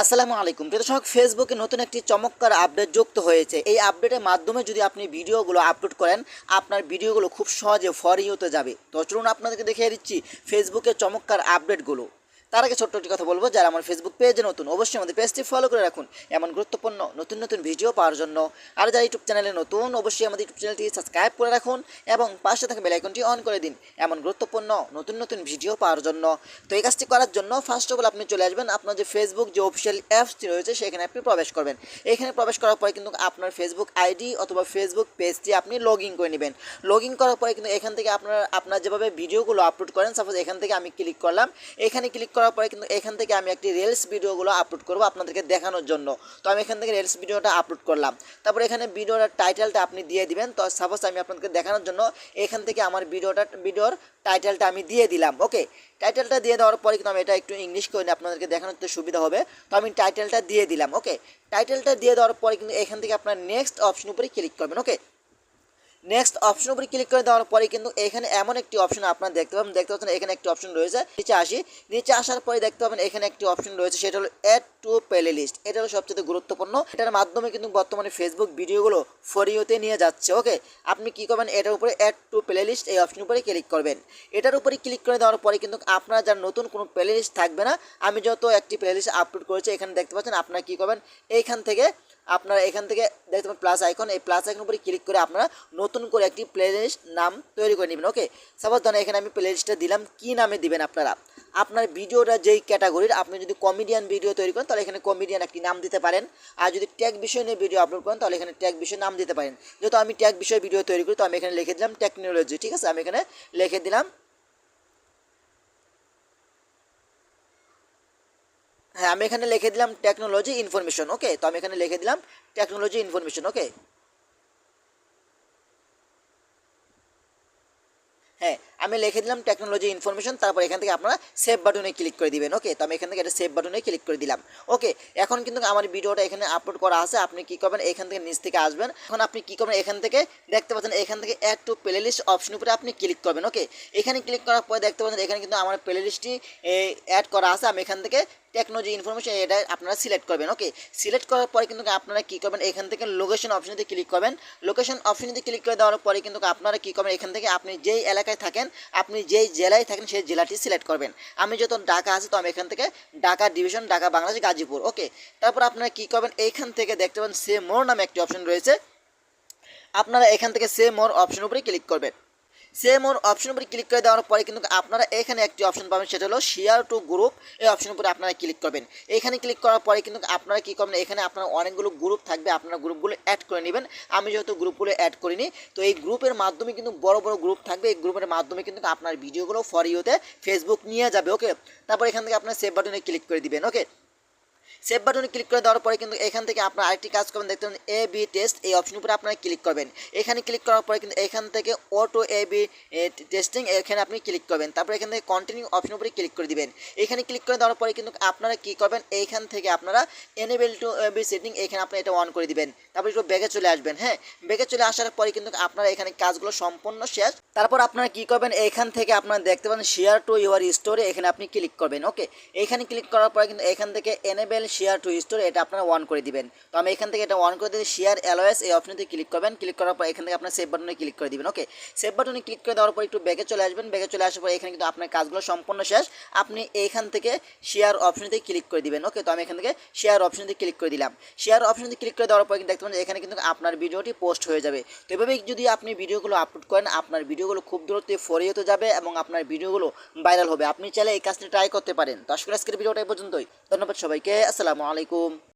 আসসালামু আলাইকুম। প্রিয় দর্শক ফেসবুকে নতুন একটি চমৎকার আপডেট যুক্ত হয়েছে। এই আপডেটের মাধ্যমে যদি আপনি ভিডিওগুলো আপলোড করেন, আপনার ভিডিওগুলো খুব সহজে ফর ইউতে যাবে। তো চলুন আপনাদেরকে দেখিয়ে দিচ্ছি ফেসবুকে চমৎকার আপডেটগুলো তার আগে ছোট্ট একটি কথা বলব। যারা আমার ফেসবুক পেজে নতুন, অবশ্যই আমাদের পেজটি ফলো করে রাখুন। এমন গুরুত্বপূর্ণ, নতুন নতুন ভিডিও পাওয়ার জন্য। আর যারা ইউটিউব চ্যানেলে নতুন, অবশ্যই আমাদের ইউটিউব চ্যানেলটি সাবস্ক্রাইব করে রাখুন এবং পাশে থাকা বেলাইকনটি অন করে দিন। এমন গুরুত্বপূর্ণ, নতুন নতুন ভিডিও পাওয়ার জন্য। তো এই কাজটি করার জন্য ফার্স্ট অফ অল আপনি চলে আসবেন, আপনার যে ফেসবুক যে অফিসিয়াল অ্যাপসটি রয়েছে, সেখানে আপনি প্রবেশ করবেন। এখানে প্রবেশ করার পরে কিন্তু আপনার ফেসবুক আইডি অথবা ফেসবুক পেজটি আপনি লগ ইন করে নেবেন। লগ ইন করার পরে কিন্তু এখান থেকে আপনার আপনার যেভাবে ভিডিওগুলো আপলোড করেন সাপোজ এখান থেকে আমি ক্লিক করলাম, এখানে ক্লিক করার পরে কিন্তু এখান থেকে আমি একটি রিলস ভিডিওগুলো আপলোড করব আপনাদেরকে দেখানোর জন্য। তো আমি এখান থেকে রিলস ভিডিওটা আপলোড করলাম। তারপর এখানে ভিডিওর টাইটেলটা আপনি দিয়ে দিবেন। তো সাপোজ আমি আপনাদেরকে দেখানোর জন্য এখান থেকে আমার ভিডিওটা, ভিডিওর টাইটেলটা আমি দিয়ে দিলাম। ওকে টাইটেলটা দিয়ে দেওয়ার পরে কিন্তু আমি এটা একটু ইংলিশ করে আপনাদেরকে দেখানোর তো সুবিধা হবে। তো আমি টাইটেলটা দিয়ে দিলাম। ওকে টাইটেলটা দিয়ে দেওয়ার পরে কিন্তু এখান থেকে আপনার নেক্সট অপশন উপরে ক্লিক করবেন। ওকে নেক্সট অপশন উপরে ক্লিক করে দেওয়ার পরে কিন্তু এখানে এমন একটি অপশন আপনারা দেখতে পাবেন। দেখতে পাচ্ছেন এখানে একটি অপশন রয়েছে, নিচে আসি। নিচে আসার পরে দেখতে পাবেন এখানে একটি অপশন রয়েছে, সেটা হলো অ্যাড টু প্লে লিস্ট এটা হলো সবচেয়ে গুরুত্বপূর্ণ। এটার মাধ্যমে কিন্তু বর্তমানে ফেসবুক ভিডিওগুলো ফরিওতে নিয়ে যাচ্ছে ওকে আপনি কি করবেন? এটার উপরে অ্যাড টু প্লে লিস্ট এই অপশন উপরে ক্লিক করবেন। এটার উপরে ক্লিক করে দেওয়ার পরে কিন্তু আপনার যার নতুন কোনো প্লে লিস্ট থাকবে না, আমি যত একটি প্লে লিস্ট আপলোড করেছি, এখানে দেখতে পাচ্ছেন আপনারা কি করবেন? এইখান থেকে আপনারা এখান থেকে দেখতে পাবেন প্লাস আইকন এই প্লাস আইকন উপরে ক্লিক করে আপনারা নতুন করে একটি প্লে লিস্ট নাম তৈরি করে নেবেন ওকে সাপোজ ধরেন এখানে আমি প্লে লিস্টটা দিলাম, কী নামে দিবেন আপনারা? আপনার ভিডিওটা যেই ক্যাটাগরির আপনি যদি কমেডিয়ান ভিডিও তৈরি করেন, তাহলে এখানে কমেডিয়ান একটি নাম দিতে পারেন। আর যদি ট্যাগ বিষয় নিয়ে ভিডিও আপলোড করেন, তাহলে এখানে ট্যাগ বিষয় নাম দিতে পারেন। যেহেতু আমি ট্যাগ বিষয় ভিডিও তৈরি করি, তো আমি এখানে লিখে দিলাম টেকনোলজি ঠিক আছে? আমি এখানে লিখে দিলাম হ্যাঁ আমি এখানে লিখে দিলাম টেকনোলজি ইনফরমেশন ওকে তো আমি এখানে লিখে দিলাম টেকনোলজি ইনফরমেশন ওকে হ্যাঁ আমি লিখে দিলাম টেকনোলজি ইনফরমেশন তারপর এখান থেকে আপনারা সেভ বাটনে ক্লিক করে দিবেন ওকে তো আমি এখান থেকে এটা সেভ বাটনে ক্লিক করে দিলাম ওকে এখন কিন্তু আমার ভিডিওটা এখানে আপলোড করা আছে, আপনি কি করবেন? এখান থেকে নিচ থেকে আসবেন, এখন আপনি কি করবেন? এখান থেকে দেখতে পাচ্ছেন, এখান থেকে add to playlist option উপরে আপনি ক্লিক করবেন ওকে এখানে ক্লিক করার পরে দেখতে পাচ্ছেন, এখানে কিন্তু আমার প্লে লিস্টটি অ্যাড করা আছে, আমি এখান থেকে টেকনোলজি ইনফরমেশন এটা আপনারা সিলেক্ট করবেন ওকে সিলেক্ট করার পরে কিন্তু আপনারা কী করবেন? এখান থেকে লোকেশন অপশনেতে ক্লিক করবেন লোকেশন অপশনেতে ক্লিক করে দেওয়ার পরে কিন্তু আপনারা কী করবেন? এখান থেকে আপনি যেই এলাকায় থাকেন, আপনি যেই জেলায় থাকেন সেই জেলাটি সিলেক্ট করবেন। আমি যত ঢাকা আছি, তো আমি এখান থেকে ঢাকা ডিভিশন ঢাকা বাংলাদেশ, গাজীপুর ওকে তারপর আপনারা কী করবেন? এইখান থেকে দেখতে পাবেন সে মোর নামে একটি অপশন রয়েছে। আপনারা এখান থেকে সে মোর অপশন উপরে ক্লিক করবেন। সেম ওর অপশন উপরে ক্লিক করে দেওয়ার পরে কিন্তু আপনারা এখানে একটি অপশন পাবেন, সেটা হলো শেয়ার টু গ্রুপ এই অপশন উপরে আপনারা ক্লিক করবেন। এখানে ক্লিক করার পরে কিন্তু আপনারা কী করবেন, এখানে আপনার অনেকগুলো গ্রুপ থাকবে, আপনারা গ্রুপগুলো অ্যাড করে নেবেন। আমি যেহেতু গ্রুপগুলো অ্যাড করিনি, তো এই গ্রুপের মাধ্যমে কিন্তু বড় বড় গ্রুপ থাকবে। এই গ্রুপের মাধ্যমে কিন্তু আপনার ভিডিওগুলো ফর ইউতে ফেসবুক নিয়ে যাবে ওকে তারপর এখান থেকে আপনার সেভ বাটনে ক্লিক করে দিবেন ওকে সেভ বাটনে ক্লিক করে দেওয়ার পরে কিন্তু এখান থেকে আপনার আরেকটি কাজ করবেন, দেখতে পাবেন এ বি টেস্ট এই অপশন উপরে আপনারা ক্লিক করবেন। এখানে ক্লিক করার পরে কিন্তু এখান থেকে অটো এ বি টেস্টিং এখানে আপনি ক্লিক করবেন। তারপর এখান থেকে কন্টিনিউ অপশন উপরে ক্লিক করে দিবেন। এখানে ক্লিক করে দেওয়ার পরে কিন্তু আপনারা কি করবেন, এইখান থেকে আপনারা এনেবেল টু বি সেটিং এখানে আপনি এটা অন করে দিবেন। তারপর একটু ব্যাগে চলে আসবেন হ্যাঁ? ব্যাগে চলে আসার পরে কিন্তু আপনারা এখানে কাজগুলো সম্পূর্ণ শেষ। তারপর আপনারা কি করবেন, এখান থেকে আপনারা দেখতে পাবেন শেয়ার টু ইউর স্টোরে এখানে আপনি ক্লিক করবেন ওকে এখানে ক্লিক করার পরে কিন্তু এখান থেকে এনেবেল শেয়ার টু স্টোর এটা আপনারা অন করে দিবেন। তো আমি এখান থেকে এটা অন করে দিয়ে শেয়ার এলওএস এই অপশনতে ক্লিক করবেন। ক্লিক করার পর এখান থেকে আপনার সেভ বাটনে ক্লিক করে দিবেন ওকে সেভ বাটনে ক্লিক করে দেওয়ার পর একটু ব্যাগে চলে আসবেন। ব্যাগে চলে আসার পর এখানে কিন্তু আপনার কাজগুলো সম্পূর্ণ শেষ। আপনি এইখান থেকে শেয়ার অপশনতে ক্লিক করে দিবেন ওকে তো আমি এখান থেকে শেয়ার অপশনতে ক্লিক করে দিলাম। শেয়ার অপশনতে ক্লিক করে দেওয়ার পর কিন্তু দেখতে পাচ্ছেন এখানে কিন্তু আপনার ভিডিওটি পোস্ট হয়ে যাবে। তো এভাবেই যদি আপনি ভিডিওগুলো আপলোড করেন, আপনার ভিডিওগুলো খুব দূরত্বে ফরিয়ে যাবে এবং আপনার ভিডিওগুলো ভাইরাল হবে। আপনি চাইলে এই কাজটি ট্রাই করতে পারেন। তো আজকের ভিডিওটা পর্যন্তই। ধন্যবাদ সবাইকে। আসসালামু আলাইকুম